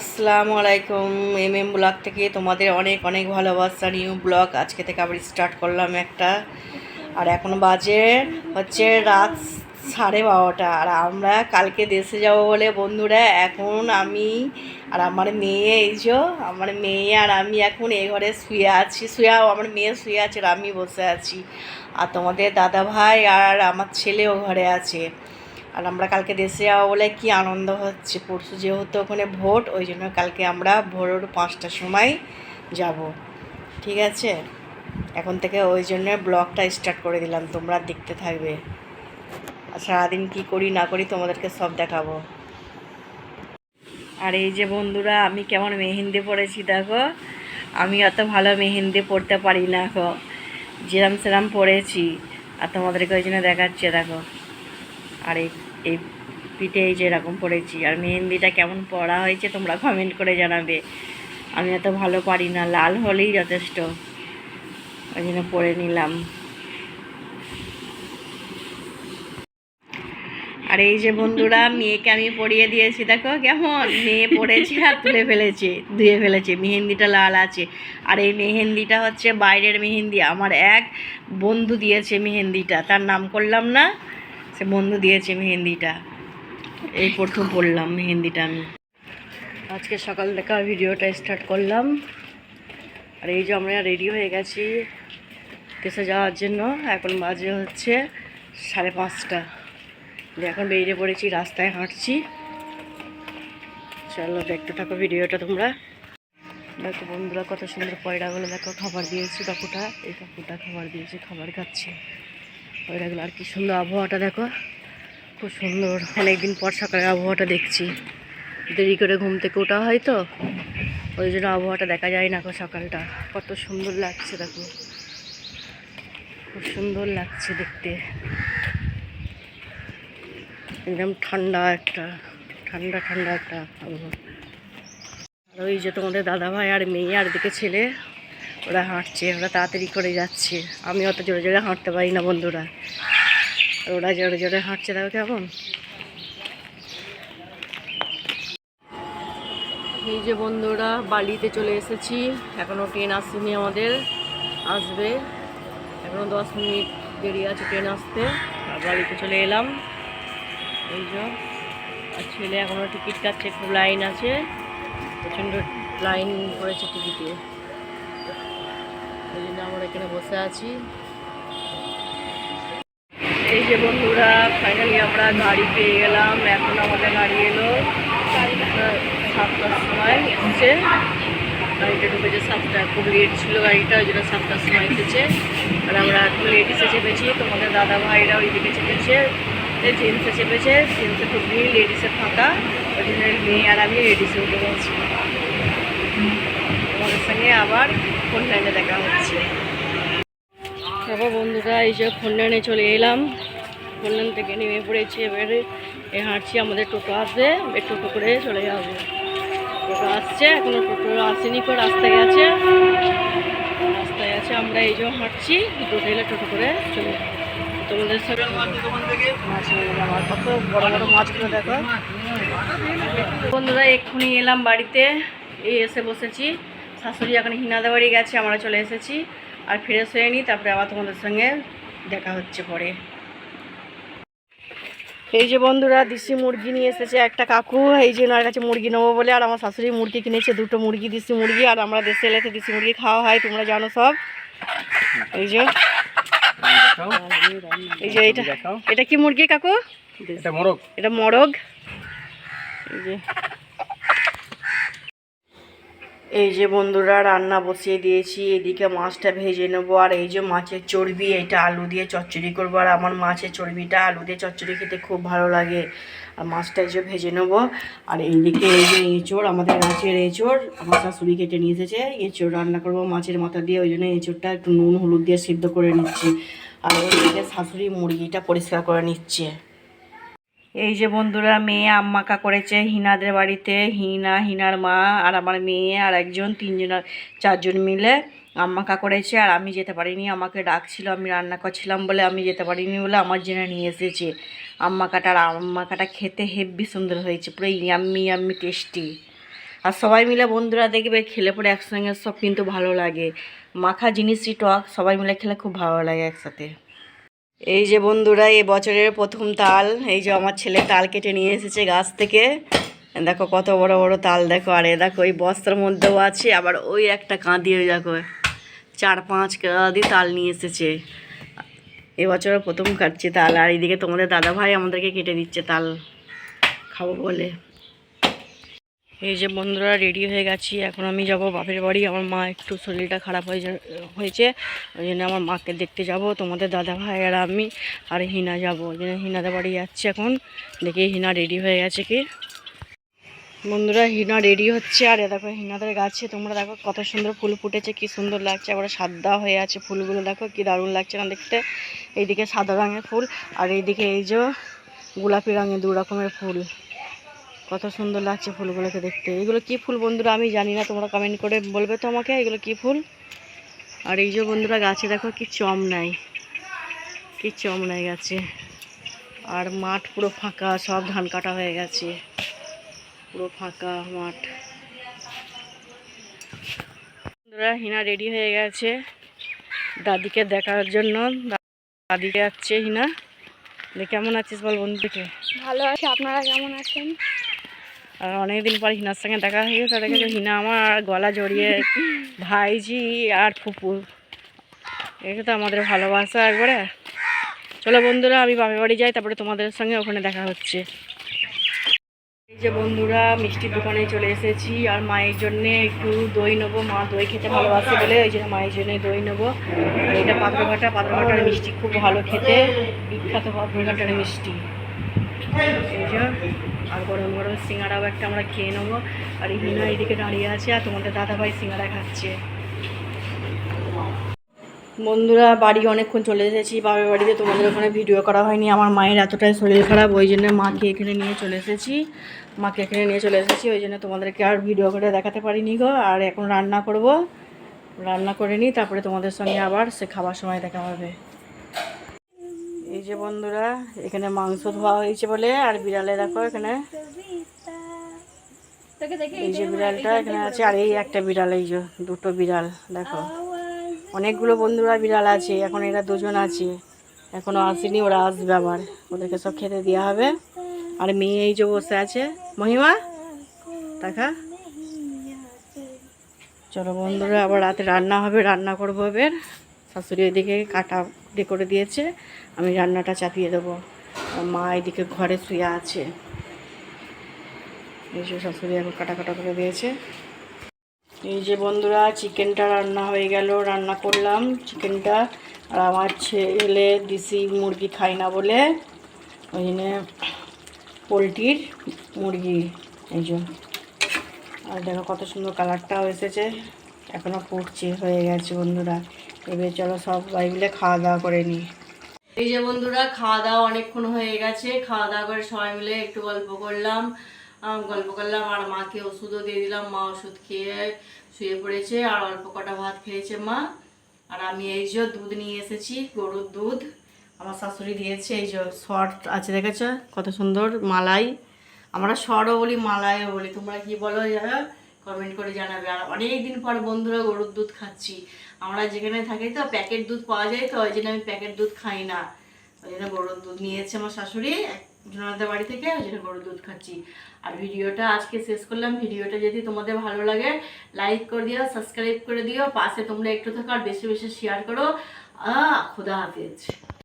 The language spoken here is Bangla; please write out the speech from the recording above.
আসসালামু আলাইকুম, এম এম ব্লগ থেকে তোমাদের অনেক অনেক ভালোবাসা নিউ ব্লগ। আজকে থেকে আবার স্টার্ট করলাম একটা। আর এখন বাজে হচ্ছে রাত সাড়ে বারোটা। আর আমরা কালকে দেশে যাব বলে বন্ধুরা, এখন আমি আর আমার মেয়ে, এই যে আমার মেয়ে আর আমি এখন এই ঘরে শুয়ে আছি। শুয়ে, আমার মেয়ে শুয়ে আছে আর আমি বসে আছি। আর তোমাদের দাদা ভাই আর আমার ছেলেও ঘরে আছে। আর আমরা কালকে দেশে যাব বলে কি আনন্দ হচ্ছে? পরশু যেহেতু ওখানে ভোট, ওই জন্য কালকে আমরা ভোর পাঁচটার সময় যাব। ঠিক আছে? এখন থেকে ওই জন্য ব্লগটা স্টার্ট করে দিলাম, তোমরা দেখতে থাকবে। আর সারাদিন কী করি না করি তোমাদেরকে সব দেখাবো। আর এই যে বন্ধুরা, আমি কেমন মেহেন্দি পড়েছি দেখো? আমি অত ভালো মেহেন্দি পড়তে পারি না এখন যেরাম সেরাম পড়েছি আর তোমাদেরকে ওই জন্য দেখাচ্ছে দেখো। আর এই এই পিঠে এই যে এরকম পড়েছি। আর মেহেন্দিটা কেমন পড়া হয়েছে তোমরা কমেন্ট করে জানাবে। আমি এত ভালো পারি না লাল হলেই যথেষ্ট। ওই জন্য পরে নিলাম। আর এই যে বন্ধুরা মেয়েকে আমি পরিয়ে দিয়েছি দেখো কেমন। মেয়ে পড়েছে আর তুলে ফেলেছে ধুয়ে ফেলেছে। মেহেন্দিটা লাল আছে। আর এই মেহেন্দিটা হচ্ছে বাইরের মেহেন্দি। আমার এক বন্ধু দিয়েছে মেহেন্দিটা। তার নাম করলাম না। বন্ধু দিয়েছে মেহেন্দিটা। এই প্রথম পড়লাম মেহেন্দিটা আমি। আজকে সকাল থেকে ভিডিওটা স্টার্ট করলাম। আর এই যে আমরা রেডি হয়ে গেছি কেসে যাওয়ার জন্য। এখন বাজে হচ্ছে সাড়ে পাঁচটা। এখন বেরিয়ে পড়েছি, রাস্তায় হাঁটছি। চলো দেখতে থাকো ভিডিওটা তোমরা। দেখো বন্ধুরা কত সুন্দর পয়রাগুলো দেখো, খাবার দিয়েছি কাকুটা। এই কাকুটা খাবার দিয়েছি, খাবার খাচ্ছে। পয়রাগুলো আর কি সুন্দর আবহাওয়াটা দেখো। খুব সুন্দর। অনেকদিন পর সকালের আবহাওয়াটা দেখছি। দেরি করে ঘুম থেকে ওঠা হয় তো। ওই জন্য আবহাওয়াটা দেখা যায় না সকালটা। কত সুন্দর লাগছে দেখো। খুব সুন্দর লাগছে দেখতে। একদম ঠান্ডা একটা, ঠান্ডা ঠান্ডা একটা আবহাওয়া। আর ওই যে তোমাদের দাদা ভাই আর মেয়ে আর দিকে ছেলে ওরা হাঁটছে ওরা তাড়াতাড়ি করে যাচ্ছে। আমি অত জোরে জোরে হাঁটতে পারি না, বন্ধুরা। ওরা জোরে জোরে হাঁটছে দেখো কেমন? এই যে বন্ধুরা, বালিতে চলে এসেছি। এখনও ট্রেন আসেনি আমাদের। আসবে। এখনও দশ মিনিট দেরি আছে ট্রেন আসতে। আর বাড়িতে চলে এলাম। এই যে, আর ছেলে এখনও টিকিট কাটছে খুব লাইন আছে। প্রচণ্ড লাইন করেছে টিকিটে। এই জন্য আমরা এখানে বসে আছি। এই যে বন্ধুরা ফাইনালি আমরা গাড়ি পেয়ে গেলাম। এখন আমাদের গাড়ি এলো সাতটার সময় এসেছে। গাড়িটা ঢুকেছে সাতটা, খুব লেট ছিল গাড়িটা, ওই জন্য সাতটার সময় এসেছে। আর আমরা একটু লেট এসে চেপেছি। তোমাদের দাদা ভাইরা ওইদিকে চেপেছে। জেন্টসে চেপেছে। জেন্টসে খুব ভিড় লেডিসে ফাঁকা। ওই জন্য মেয়ে আর আমি লেডিসে উঠে গেছি সঙ্গে আবার ফোন লাইনে দেখা হচ্ছে। তারপর বন্ধুরা এই যে ফোনলাইনে চলে এলাম। ফোনলাইন থেকে নেমে পড়েছি এবারে এ হাঁটছি আমাদের টোটো আসবে এবার টোটো করে চলে যাব। টোটো আসছে এখনও টোটো আসেনি কো রাস্তায় আছে। রাস্তায় আছে আমরা এই যে হাঁটছি টোটো এলে টোটো করে চলে যাব। তোমাদের সাথে কত বড় বড় মাছগুলো দেখো। বন্ধুরা এক্ষুনি এলাম বাড়িতে এই এসে বসেছি। শাশুড়ি এখন হিনাদা বাড়ি গেছে আমরা চলে এসেছি। আর ফ্রেশ হয়ে নিই তারপরে আবার তোমাদের সঙ্গে দেখা হচ্ছে পরে। এই যে বন্ধুরা দেশি মুরগি নিয়ে এসেছে একটা কাকু। এই যে ওনার কাছে মুরগি নেব বলে আর আমার শাশুড়ি মুরগি কিনেছে দুটো মুরগি দেশি মুরগি আর আমরা দেশে এলে দেশি মুরগি খাওয়া হয় তোমরা জানো সব। এই যে। এই যে এটা এটা কি মুরগি কাকু? এটা মোরগ। এটা মরগ। এই যে। এই যে বন্ধুরা, রান্না বসিয়ে দিয়েছি, এদিকে মাছটা ভেজে নেব। আর এই যে মাছের চর্বি, এটা আলু দিয়ে চচ্চড়ি করব। আর আমার মাছের চর্বিটা আলু দিয়ে চচ্চড়ি খেতে খুব ভালো লাগে। আর মাছটা এই যে ভেজে নেব। আর এইদিকে এই যে এঁচড়, আমাদের গাছের এঁচড়, আমার শাশুড়ি কেটে নিয়ে এসেছে। এঁচড় রান্না করব মাছের মাথা দিয়ে, ওই জন্য এঁচড়টা একটু নুন, হলুদ দিয়ে সিদ্ধ করে নিচ্ছি। আর ওইদিকে শাশুড়ি মুরগিটা পরিষ্কার করে নিচ্ছে। এই যে বন্ধুরা, মেয়ে আম্মাকা করেছে, হিনাদের বাড়িতে, হিনা, হিনার মা, আর আমার মেয়ে আর একজন, তিনজন চারজন মিলে আম্মাকা করেছে, আর আমি যেতে পারিনি, আমাকে ডাকছিল, আমি রান্না করছিলাম বলে আমি যেতে পারিনি বলে আমার জন্য নিয়ে এসেছে। আম্মাকাটা আর আম্মাকাটা খেতে হেব্বি সুন্দর হয়েছে, পুরো ইয়াম্মি ইয়াম্মি টেস্টি। আর সবাই মিলে বন্ধুরা দেখবে, খেলে পরে একসঙ্গে সব কিন্তু ভালো লাগে। মাখা জিনিসই টক, সবাই মিলে খেলে খুব ভালো লাগে একসাথে। এই যে বন্ধুরা, এই বছরের প্রথম তাল, এই যে আমার ছেলে তাল কেটে নিয়ে এসেছে গাছ থেকে। দেখো কত বড় বড় তাল, দেখো, আর এ দেখো ওই বস্তার মধ্যেও আছে, আবার ওই একটা কাঁদি, ওই দেখো, চার পাঁচ কাঁদি তাল নিয়ে এসেছে। এবছর প্রথম কাটছে তাল, আর এইদিকে তোমাদের দাদা ভাই আমাদেরকে কেটে দিচ্ছে তাল। খাব বলে। এই যে বন্ধুরা রেডি হয়ে গেছি। এখন আমি যাব বাপের বাড়ি। আমার মা একটু শরীরটা খারাপ হয়ে হয়েছে। ওই জন্য আমার মাকে দেখতে যাব, তোমাদের দাদা ভাই আর আমি আর হিনা যাব। ওই জন্য হিনাদের বাড়ি যাচ্ছি এখন। দেখি হিনা রেডি হয়ে গেছে কি। বন্ধুরা, হিনা রেডি হচ্ছে। আর দেখো, হিনাদের গাছে তোমরা দেখো কত সুন্দর ফুল ফুটেছে, কি সুন্দর লাগছে। আবার সাদা হয়ে আছে ফুলগুলো, দেখো কি দারুণ লাগছে না দেখতে। এইদিকে সাদা রঙের ফুল, আর এইদিকে এই যে গোলাপি রঙের দু রকমের ফুল। কত সুন্দর লাগছে ফুলগুলোকে দেখতে। এগুলো কি ফুল বন্ধুরা আমি জানি না, তোমরা কমেন্ট করে বলবে তো আমাকে, এগুলো কি ফুল? আর এই যে বন্ধুরা গাছে দেখো কি চম নাই কি চম নাই গাছে। আর মাঠ পুরো ফাঁকা, সব ধান কাটা হয়ে গেছে। পুরো ফাঁকা মাঠ। বন্ধুরা, হিনা রেডি হয়ে গেছে দাদিকে দেখার জন্য। দাদিকে যাচ্ছে, হিনা। কেমন আছিস বল বন্ধুকে? ভালো আছে, আপনারা কেমন আছেন? আর অনেকদিন পর হিনার সঙ্গে দেখা হয়ে গেছে দেখেছ হিনা আমার গলা জড়িয়ে ভাইজি আর ফুপু। এটা তো আমাদের ভালোবাসা একবারে। চলো বন্ধুরা, আমি বাপের বাড়ি যাই, তারপরে তোমাদের সঙ্গে ওখানে দেখা হচ্ছে। এই যে বন্ধুরা, মিষ্টির দোকানে চলে এসেছি, আর মায়ের জন্য একটু দই নেব। মা দই খেতে ভালোবাসে বলে ওই জন্য মায়ের জন্য দই নেব। এটা পাত্রঘাটা, পাত্রঘাটার মিষ্টি খুব ভালো খেতে। বিখ্যাত পাত্রঘাটার মিষ্টি। আর গরম গরম সিঙ্গারাও একটা আমরা খেয়ে নেব। আর হিনা এইদিকে দাঁড়িয়ে আছে আর তোমাদের দাদাভাই সিঙ্গারা খাচ্ছে। বন্ধুরা, বাড়ি অনেকক্ষণ চলে এসেছি। বাবার বাড়িতে তোমাদের ওখানে ভিডিও করা হয়নি। আমার মায়ের এতটাই শরীর খারাপ, ওই জন্য মাকে এখানে নিয়ে চলে এসেছি। মাকে এখানে নিয়ে চলে এসেছি, ওই জন্য তোমাদেরকে আর ভিডিও করে দেখাতে পারিনি গো। আর এখন রান্না করব। রান্না করে নিই, তারপরে তোমাদের সঙ্গে আবার সে খাবার সময় দেখা হবে। এই যে বন্ধুরা এখানে মাংস ধোয়া হয়েছে বলে আর বিড়ালে দেখো এখানে। এই যে বিড়ালটা এখানে আছে আর এই একটা বিড়াল এই যে দুটো বিড়াল দেখো। অনেকগুলো বন্ধুরা বিড়াল আছে এখন এরা দুজন আছে। এখনও আসেনি ওরা আসবে আবার। ওদেরকে সব খেতে দেওয়া হবে। আর মেয়ে এই যে বসে আছে। মহিমা দেখা। চলো বন্ধুরা আবার রাতে রান্না হবে রান্না করব এবার। শাশুড়ি ওইদিকে কাটা করে দিয়েছে, আমি রান্নাটা চাপিয়ে দেবো। মা এদিকে ঘরে শুয়ে আছে। এই যে শাশুড়ি এখন কাটা কাটা করে দিয়েছে। এই যে বন্ধুরা, চিকেনটা রান্না হয়ে গেল, রান্না করলাম চিকেনটা। আর আমার ছেলে দেশি মুরগি খায় না বলে, ওই জন্যে পোলট্রির মুরগি, এই জন্য আর দেখো কত সুন্দর কালারটাও এসেছে। এখনও ফুটছে হয়ে গেছে বন্ধুরা। এবার চলো সবাই মিলে খাওয়া দাওয়া করে নিই এই যে বন্ধুরা, খাওয়া দাওয়া অনেকক্ষণ হয়ে গেছে। খাওয়া দাওয়া করে সবাই মিলে একটু গল্প করলাম। গল্প করলাম, আর মাকে ওষুধও দিয়ে দিলাম। মা ওষুধ খেয়ে শুয়ে পড়েছে, আর অল্প কটা ভাত খেয়েছে মা। আর আমি এই যে দুধ নিয়ে এসেছি, গরুর দুধ। আমার শাশুড়ি দিয়েছে এই যে শর্ট আছে, দেখেছ? কত সুন্দর মালাই। আমরা শর্টও বলি মালাইও বলি, তোমরা কি বলো? যারা কমেন্ট করে জানাবে। আর অনেক দিন পর বন্ধুরা গরুর দুধ খাচ্ছি। আমরা যেখানে থাকি তো প্যাকেট দুধ পাওয়া যায় তো, ওই জন্য আমি প্যাকেট দুধ খাই না। ওই জন্য গরুর দুধ নিয়েছে আমার শাশুড়ি জোনাদের বাড়ি থেকে ওই জন্য গরুর দুধ খাচ্ছি। আর ভিডিওটা আজকে শেষ করলাম। ভিডিওটা যদি তোমাদের ভালো লাগে লাইক করে দিও সাবস্ক্রাইব করে দিও, পাশে তোমরা একটু থাকো আর বেশি বেশি শেয়ার করো। খুদা হাফেজ।